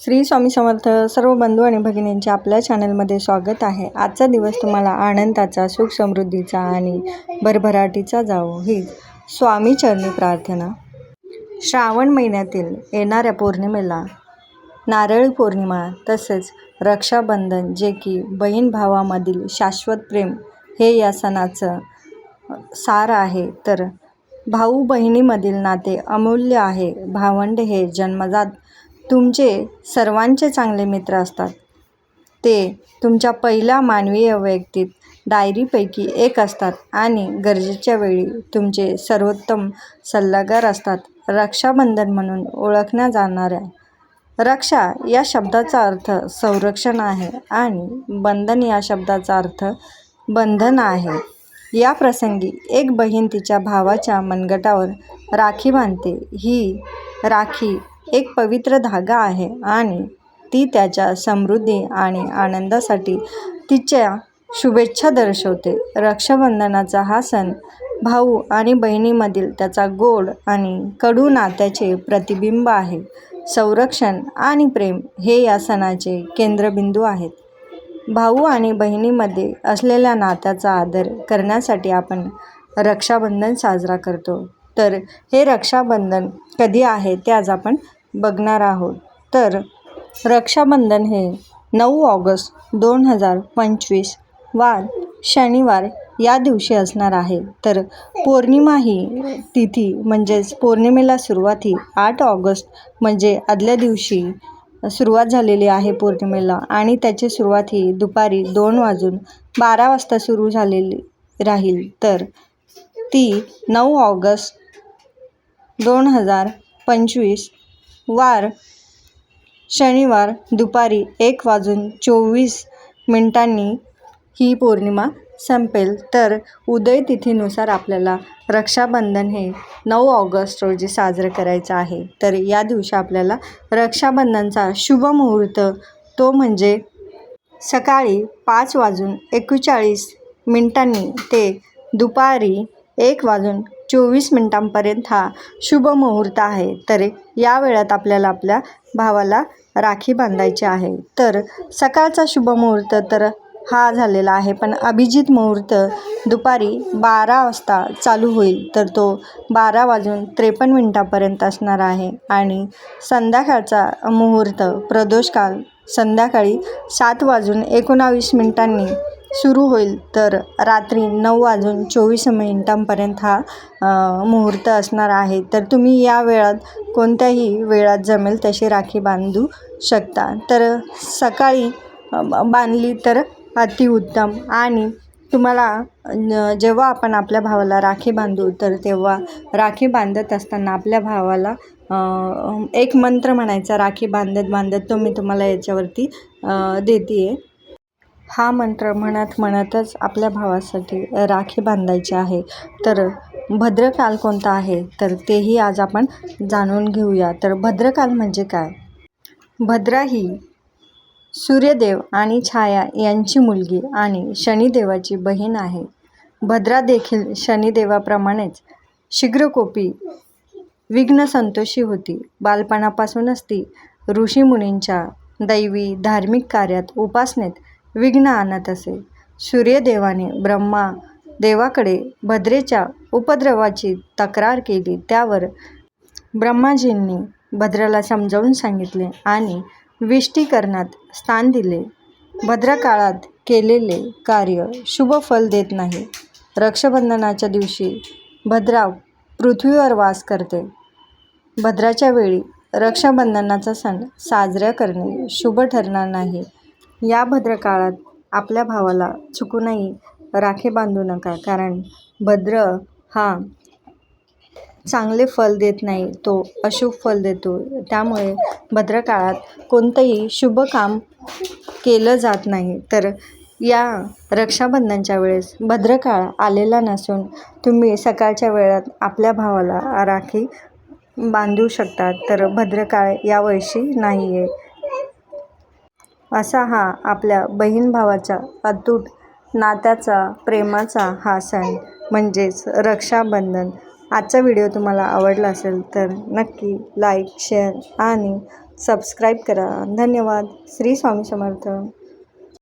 श्री स्वामी समर्थ सर्व बंधू आणि भगिनींचे आपल्या चॅनलमध्ये स्वागत आहे. आजचा दिवस तुम्हाला आनंदाचा सुख समृद्धीचा आणि भरभराटीचा जावो. ही स्वामी चरणी प्रार्थना. श्रावण महिन्यातील येणाऱ्या पौर्णिमेला नारळी पौर्णिमा तसेच रक्षाबंधन जे की बहीण भावामधील शाश्वत प्रेम हे या सणाचं सार आहे तर भाऊ बहिणीमधील नाते अमूल्य आहे. भावंड हे जन्मजात तुमचे सर्वांचे चांगले मित्र असतात. ते तुमच्या पहिल्या मानवीय वैयक्तिक डायरीपैकी एक असतात आणि गरजेच्या वेळी तुमचे सर्वोत्तम सल्लागार असतात. रक्षाबंधन म्हणून ओळखल्या जाणाऱ्या रक्षा या शब्दाचा अर्थ संरक्षण आहे आणि बंधन या शब्दाचा अर्थ बंधन आहे. या प्रसंगी एक बहीण तिच्या भावाच्या मनगटावर राखी बांधते. ही राखी एक पवित्र धागा आहे आणि ती त्याच्या समृद्धी आणि आनंदासाठी तिच्या शुभेच्छा दर्शवते. रक्षाबंधनाचा हा सण भाऊ आणि बहिणीमधील त्याचा गोड आणि कडू नात्याचे प्रतिबिंब आहे. संरक्षण आणि प्रेम हे या सणाचे केंद्रबिंदू आहेत. भाऊ आणि बहिणीमध्ये असलेल्या नात्याचा आदर करण्यासाठी आपण रक्षाबंधन साजरा करतो. तर हे रक्षाबंधन कधी आहे ते आज आपण बघणार आहोत. तर रक्षाबंधन हे नऊ ऑगस्ट दोन हजार पंचवीस वार शनिवार या दिवशी असणार आहे. तर पौर्णिमा ही तिथी म्हणजेच पौर्णिमेला सुरुवात ही आठ ऑगस्ट म्हणजे आदल्या दिवशी सुरुवात झालेली आहे पौर्णिमेला आणि त्याची सुरुवात ही दुपारी दोन वाजून बारा वाजता सुरू झालेली राहील. तर ती नऊ ऑगस्ट दोन हजार पंचवीस वार. शनिवार दुपारी एक वाजून चोवीस मिनिटांनी ही पौर्णिमा संपेल. तर उदय तिथीनुसार आपल्याला रक्षाबंधन हे नऊ ऑगस्ट रोजी साजरं करायचं आहे. तर या दिवशी आपल्याला रक्षाबंधनचा शुभ मुहूर्त तो म्हणजे सकाळी पाच वाजून एकेचाळीस मिनिटांनी ते दुपारी एक वाजून चोवीस मिनिटांपर्यंत हा शुभ मुहूर्त आहे. तर या वेळात आपल्याला आपल्या भावाला राखी बांधायची आहे. तर सकाळचा शुभ मुहूर्त तर हा झालेला आहे पण अभिजित मुहूर्त दुपारी बारा वाजता चालू होईल. तर तो बारा वाजून त्रेपन्न मिनटापर्यंत असणार आहे. आणि संध्याकाळचा मुहूर्त प्रदोषकाल संध्याकाळी सात वाजून एकोणावीस मिनिटांनी सुरू होईल तर रात्री नऊ वाजून चोवीस मिनिटांपर्यंत हा मुहूर्त असणार आहे. तर तुम्ही या वेळात कोणत्याही वेळात जमेल तशी राखी बांधू शकता. तर सकाळी बांधली तर अतिउत्तम आणि तुम्हाला जेव्हा आपण आपल्या भावाला राखी बांधू तर तेव्हा राखी बांधत असताना आपल्या भावाला एक मंत्र म्हणायचा राखी बांधत बांधत तो मी तुम्हाला याच्यावरती देते आहे हा मंत्र म्हणत म्हणतच आपल्या भावासाठी राखी बांधायची आहे. तर भद्रकाल कोणता आहे? तर तेही आज आपण जाणून घेऊया. तर भद्रकाल म्हणजे काय? भद्रा ही सूर्यदेव आणि छाया यांची मुलगी आणि शनिदेवाची बहीण आहे. भद्रा देखील शनिदेवाप्रमाणेच शीघ्रकोपी विघ्नसंतोषी होती. बालपणापासूनच ती ऋषीमुनींच्या दैवी धार्मिक कार्यात उपासनेत विघ्न आणत असे. सूर्यदेवाने ब्रह्मा देवाकडे भद्रेच्या उपद्रवाची तक्रार केली. त्यावर ब्रह्माजींनी भद्राला समजावून सांगितले आणि विष्टीकरणात स्थान दिले. भद्रकाळात केलेले कार्य शुभ फल देत नाही. रक्षाबंधनाच्या दिवशी भद्रा पृथ्वीवर वास करते. भद्राच्या वेळी रक्षाबंधनाचा सण साजरा करणे शुभ ठरणार नाही. या भद्रकाळात आपल्या भावाला चुकूनही राखी बांधू नका कारण भद्र हा चांगले फल देत नाही तो अशुभ फल देतो. त्यामुळे भद्रकाळात कोणतंही शुभ काम केलं जात नाही. तर या रक्षाबंधनच्या वेळेस भद्रकाळ आलेला नसून तुम्ही सकाळच्या वेळात आपल्या भावाला राखी बांधू शकता तर भद्रकाळ यावर्षी नाही आहे असा हा आपल्या बहीण भावाच्या अतूट नात्याचा प्रेमाचा हा सण म्हणजेच रक्षाबंधन. आजचा व्हिडिओ तुम्हाला आवडला असेल तर नक्की लाईक शेअर आणि सबस्क्राईब करा. धन्यवाद. श्री स्वामी समर्थ.